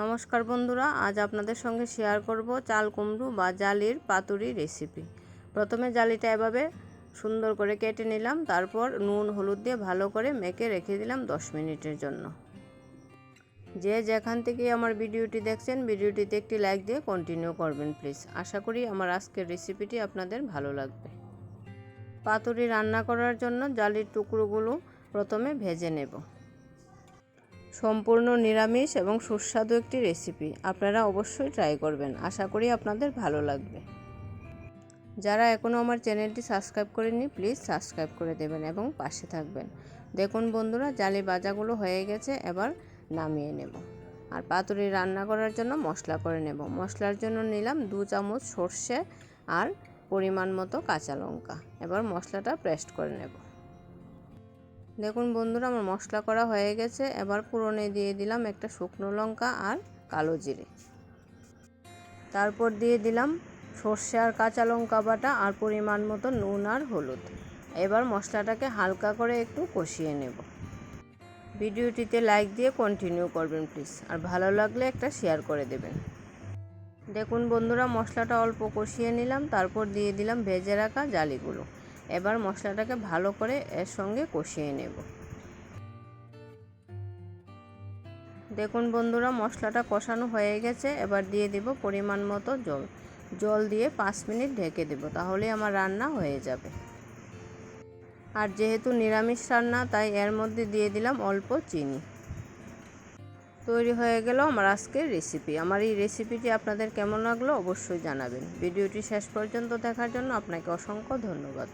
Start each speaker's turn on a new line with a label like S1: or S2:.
S1: নমস্কার বন্ধুরা, আজ আপনাদের সঙ্গে শেয়ার করব চাল কুমড়ো বা জালির পাতুরি রেসিপি প্রথমে জালিটা এভাবে সুন্দর করে কেটে নিলাম, তারপর নুন, হলুদ দিয়ে ভালো করে মেখে রেখে দিলাম দশ মিনিটের জন্য। যে যেখান থেকে আমার ভিডিওটি দেখছেন, ভিডিওটিতে একটি লাইক দিয়ে কন্টিনিউ করবেন প্লিজ আশা করি আমার আজকের রেসিপিটি আপনাদের ভালো লাগবে। পাতুরি রান্না করার জন্য জালির টুকরোগুলো প্রথমে ভেজে নেব। সম্পূর্ণ নিরামিষ এবং সুস্বাদু একটি রেসিপি আপনারা অবশ্যই ট্রাই করবেন। আশা করি আপনাদের ভালো লাগবে। যারা এখনও আমার চ্যানেলটি সাবস্ক্রাইব করেননি প্লিজ সাবস্ক্রাইব করে দেবেন এবং পাশে থাকবেন। দেখুন বন্ধুরা, জালি বাজাগুলো হয়ে গেছে, এবার নামিয়ে নেব। আর পাতুরি রান্না করার জন্য মশলা করে নেব। মশলার জন্য নিলাম দু চামচ সর্ষে আর পরিমাণ মতো কাঁচা লঙ্কা। এবার মশলাটা পেস্ট করে নেব। দেখুন বন্ধুরা, আমার মশলা করা হয়ে গেছে। এবার পুরনে দিয়ে দিলাম একটা শুকনো লঙ্কা আর কালো জিরে। তারপর দিয়ে দিলাম সর্ষে আর কাঁচা লঙ্কা বাটা আর পরিমাণ মতো নুন আর হলুদ। এবার মশলাটাকে হালকা করে একটু কষিয়ে নেব। ভিডিওটিতে লাইক দিয়ে কন্টিনিউ করবেন প্লিজ, আর ভালো লাগলে একটা শেয়ার করে দেবেন। দেখুন বন্ধুরা, মশলাটা অল্প কষিয়ে নিলাম, তারপর দিয়ে দিলাম ভেজে রাখা জালিগুলো। এবার মশলাটাকে ভালো করে এর সঙ্গে কষিয়ে নেব। দেখুন বন্ধুরা, মশলাটা কষানো হয়ে গেছে। এবার দিয়ে দিব পরিমাণ মতো জল। জল দিয়ে পাঁচ মিনিট ঢেকে দেব তাহলে আমার রান্না হয়ে যাবে। আর যেহেতু নিরামিষ রান্না, তাই এর মধ্যে দিয়ে দিলাম অল্প চিনি। তৈরি হয়ে গেল আমার আজকের রেসিপি আমার এই রেসিপিটি আপনাদের কেমন লাগল অবশ্যই জানাবেন। ভিডিওটি শেষ পর্যন্ত দেখার জন্য আপনাকে অসংখ্য ধন্যবাদ।